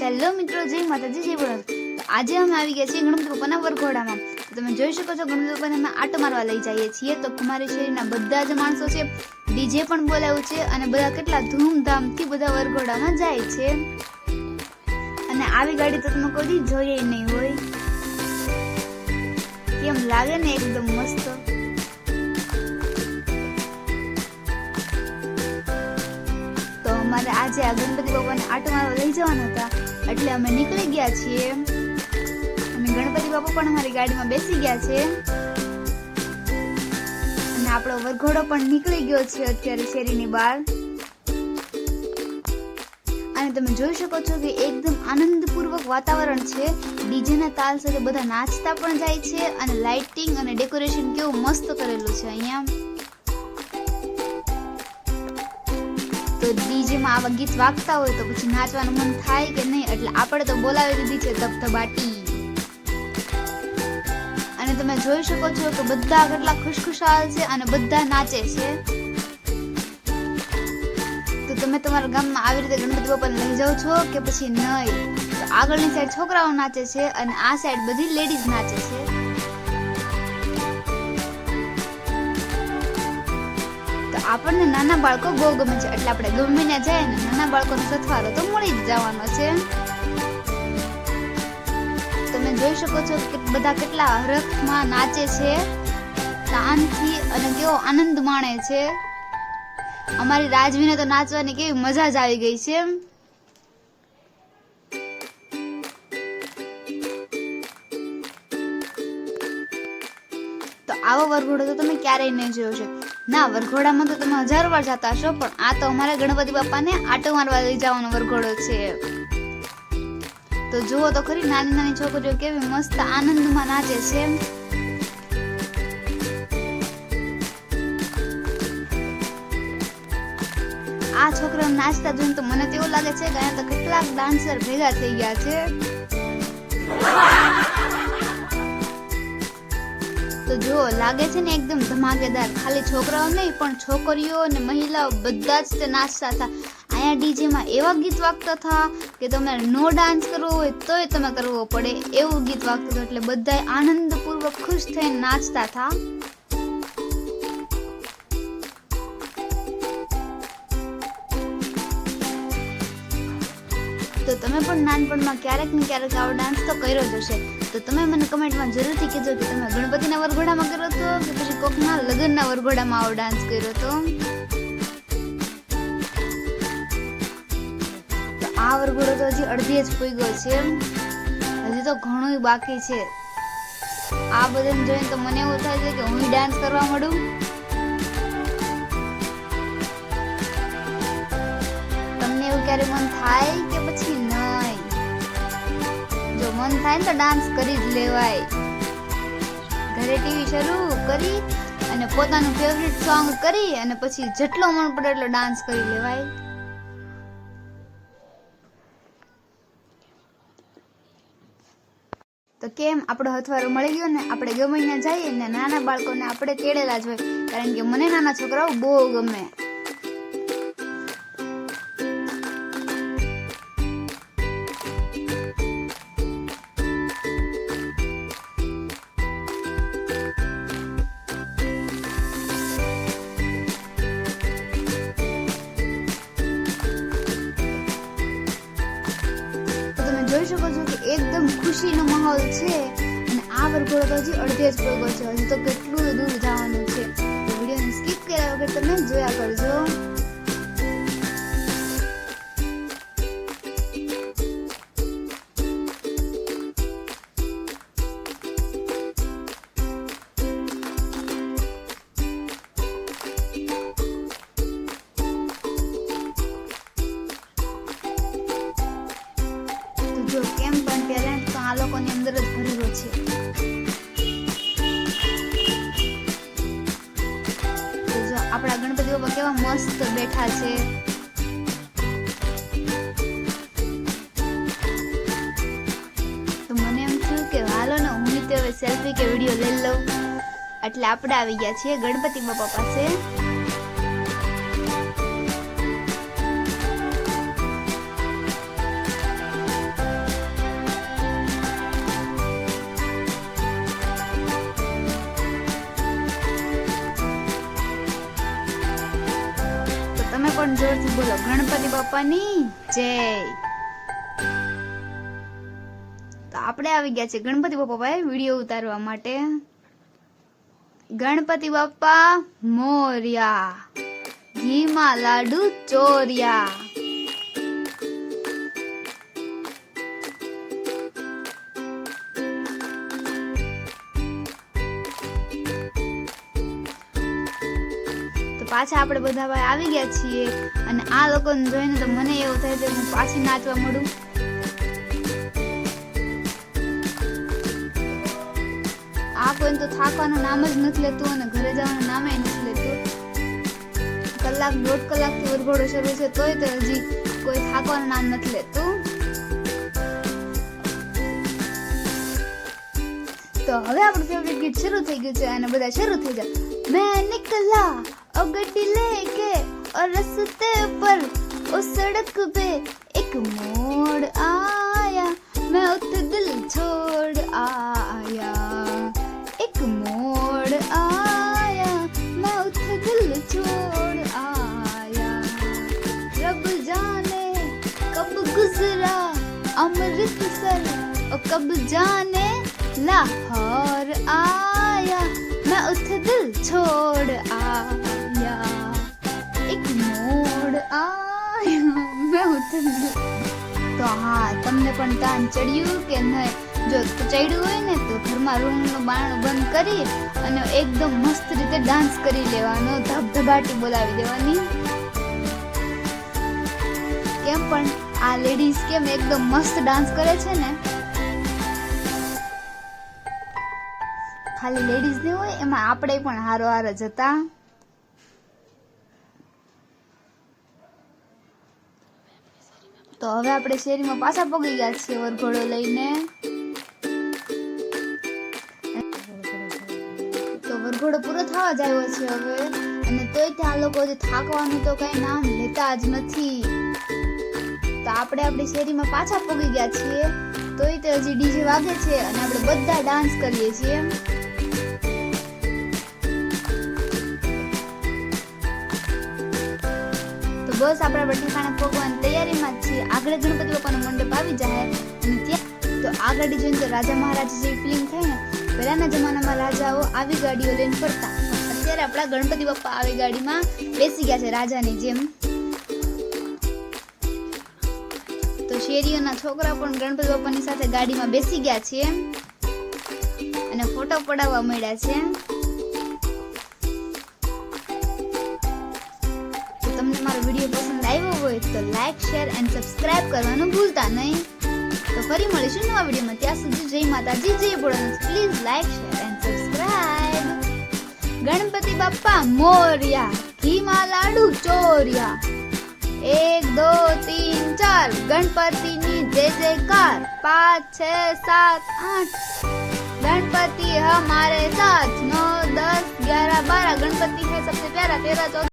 ચાલો મિત્રો, જય માતાજી, જય બોલો. આજે અમે આવી ગયા છીએ ગણપતિ બાપાના વરઘોડામાં તમે જોઈ શકો છો ગણપતિ બાપાને અમે આટો મારવા લઈ જઈએ છીએ. તો કુમારી શેરીના બધા જ માણસો છે, ડીજે પણ બોલાવ્યું છે અને બધા કેટલા ધૂમધામથી બધા વરઘોડામાં જાય છે. અને આવી ગાડી તો તમે કોઈ જોઈએ નહીં હોય. કેમ લાગે ને એકદમ મસ્ત? તો અમારે આજે આ ગણપતિ બાપાને આટો મારવા લઈ જવાના હતા. એટલે અમે નીકળી ગયા છીએ. અને ગણપતિ બાપા પણ અમારી ગાડીમાં બેસી ગયા છે. અને આપણો વરઘોડો પણ નીકળી ગયો છે અત્યારે શેરીની બહાર. અને તમે જોઈ શકો છો કે એકદમ આનંદપૂર્વક વાતાવરણ છે. ડીજેના તાલ સાથે બધા નાચતા પણ જાય છે અને લાઇટિંગ અને ડેકોરેશન કેવું મસ્ત કરેલું છે અહીંયા. તો ડીજેમાં આવા ગીત વાગતા હોય તો પછી નાચવાનું મન થાય કે નહીં? એટલે આપણે તો બોલાવી દીધી છે ધબધબાટી અને તમે જોઈ શકો છો કે બધા કેટલા ખુશખુશાલ છે અને બધા નાચે છે. તો તમે તમારા ગામમાં આવી રીતે ગણપતિ બાપાને લઈ જાઓ છો કે પછી નહીં? તો આગળની સાઈડ છોકરાઓ નાચે છે અને આ સાઈડ બધી લેડીઝ નાચે છે. આપણને નાના બાળકો બહુ ગમે છે. એટલે આપણે ગમે ત્યાં જાય ને નાના બાળકોનો સથવારો તો મળી જ જવાનો છે. તમે જોઈ શકો છો કે બધા કેટલા હરખમાં નાચે છે. શાંતથી અને કેવો આનંદ માણે છે. અમારી રાજવીને તો નાચવાની કેવી મજા જ આવી ગઈ છે. આવો વરઘોડો તો તમે ક્યારેય નહીં જોયો છે. ના, વરઘોડામાં તો તમે હજાર વાર જતા હશો, પણ આ તો અમારા ગણપતિ બાપાને આટો મારવા લઈ જવાનો વરઘોડો છે. તો જુઓ તો ખરી નાની નાની છોકરીઓ કેવી મસ્ત આનંદમાં નાચે છે. આ છોકરા નાચતા જોઈને તો મને તેવું લાગે છે કે અહીંયા તો કેટલાક ડાન્સર ભેગા થઈ ગયા છે. તો જો લાગે છે ને એકદમ ધમાકેદાર. ખાલી છોકરાઓ નહીં, પણ છોકરીઓ અને મહિલાઓ બધા જ તે નાચતા હતા. અહીંયા ડીજેમાં એવા ગીત વાગતા હતા કે તમારે નો ડાન્સ કરવો હોય તોય તમે કરવો પડે એવું ગીત વાગતું હતું. એટલે બધા આનંદપૂર્વક ખુશ થઈને નાચતા હતા. તો તમે પણ નાનપણમાં ક્યારેક ને ક્યારેક આવો ડાન્સ તો કર્યો જ હશે. તો તમે મને કમેન્ટમાં જરૂરથી કહેજો કે તમે ગણપતિના વરઘોડામાં કર્યો હતો કે પછી કોકના લગ્નના વરઘોડામાં આવો ડાન્સ કર્યો હતો? આ વરઘોડો તો હજી અડધી જ પૂગ્યો છે. હજી તો ઘણું બાકી છે. આ બધાને જોઈને તો મને એવું થાય છે કે હું ડાન્સ કરવા મળું તમને એવું ક્યારે મન થાય? મન થાય તો ડાન્સ કરી જ લેવાય. ઘરે ટીવી શરૂ કરી અને પોતાનું ફેવરિટ સોંગ કરી અને પછી જેટલો મન પડે એટલો ડાન્સ કરી લેવાય. તો કેમ આપણો હથવારો મળી ગયો ને? આપણે ગમે ત્યાં જઈએ ને નાના બાળકોને આપણે તેડેલા જ હોય, કારણ કે મને નાના છોકરાઓ બહુ ગમે. શકો છો કે એકદમ ખુશીનો માહોલ છે. અને આ વરઘોડો તો હજી અડધે જ પગો છે. હજી તો કેટલું દૂર જવાનું છે. તો વિડીયોને સ્કીપ કર્યા વગર તમે જોયા કરજો. આપણા કેવા મસ્ત બેઠા છે. તો મને એમ થયું કે હાલો ને, હું તો હવે સેલ્ફી કે વીડિયો લઈ લઉં. એટલે આપણે આવી ગયા છીએ ગણપતિ બાપા પાસે. જોરથી બોલો. ગણપતિ બાપાની જય. તો આપણે આવી ગયા છે ગણપતિ બાપા પાસે વીડિયો ઉતારવા માટે. ગણપતિ બાપા મોર્યા. ઘીમાં લાડુ ચોર્યા. પાછા આપણે બધા ભાઈ આવી ગયા છીએ અને આ લોકોને જોઈને તો મને એવું થાય છે હું પાછી નાચવા મળું. આ કોઈને તો થાકવાનું નામ જ નથી લેતું અને ઘરે જવાનું નામે નથી લેતું. કલાક દોઢ કલાકથી વરઘોડો શરૂ છે તોય તો હજી કોઈ થાકવાનું નામ નથી લેતું. તો હવે આપણું ફેવરેટ ગીત શરૂ થઈ ગયું છે અને બધા શરૂ થઈ જાય મેં નિકલા और गड्डी लेके और रस्ते पर उस सड़क पे एक मोड़ आया। मैं उठ दिल छोड़ आया। एक मोड़ आया। मैं उठ दिल छोड़ आया। रब जाने कब गुजरा अमृतसर, और कब जाने लाहौर आया। मैं उठ दिल छोड़ आया। મેં ઉતરી તો હા, તમને પણ તાન ચડ્યું કે નહીં જો ચડ્યું હોય ને, તો ઘરમાં રૂમનું બારણું બંધ કરી અને એકદમ મસ્ત રીતે ડાન્સ કરી લેવાનો, ધબધબાટી બોલાવી દેવાની. કેમ પણ આ લેડીઝ કેમ એકદમ મસ્ત ડાન્સ કરે છે ને? ખાલી લેડીઝ ને હોય, એમાં આપણે પણ હારો હાર જ હતા. તો હવે આપણે શેરીમાં પાછા પગી ગયા છીએ વરઘોડો લઈને. તો વરઘોડો પૂરો થવા જ આવ્યો છે હવે. અને તોય ત્યાં લોકો જે થાકવાનું તો કઈ નામ લેતા જ નથી. તો આપણે આપણી શેરીમાં પાછા પગી ગયા છીએ. તોય તે હજી ડીજે વાગે છે અને આપણે બધા ડાન્સ કરીએ છીએ. બસ આપણા બટાકાના પહોંચવાની તૈયારીમાં જ આગળ ગણપતિ બાપાનો મંડપ આવી જાય અને ત્યાં તો આ જોઈને તો રાજા મહારાજા જેવી ફિલિંગ થાય ને, પહેલાના જમાનામાં રાજાઓ આવી ગાડીઓ લઈને ફરતા. અત્યારે આપણા ગણપતિ બાપા આવી ગાડીમાં બેસી ગયા છે રાજાની જેમ. તો શેરીઓના છોકરા પણ ગણપતિ બાપાની સાથે ગાડીમાં બેસી ગયા છે. અને ફોટો પડાવવા મળ્યા છે. તમને મારો વિડીયો પસંદ આવ્યો હોય તો લાઇક શેર એન્ડ સબસ્ક્રાઇબ કરવાનું ભૂલતા નહીં તો ફરી મળીશું નવા વિડીયોમાં ત્યાં સુધી જય માતાજી જય Bholanath please like share and subscribe Ganpati Bappa Morya ઘીમા લાડુ ચોર્યા એક દો તીન ચાર ગણપતિની જય જયકાર પાંચ છ સાત આઠ गणपति हमारे साथ नौ दस ग्यारह बारह गणपति है सबसे प्यारा तेरह चौदह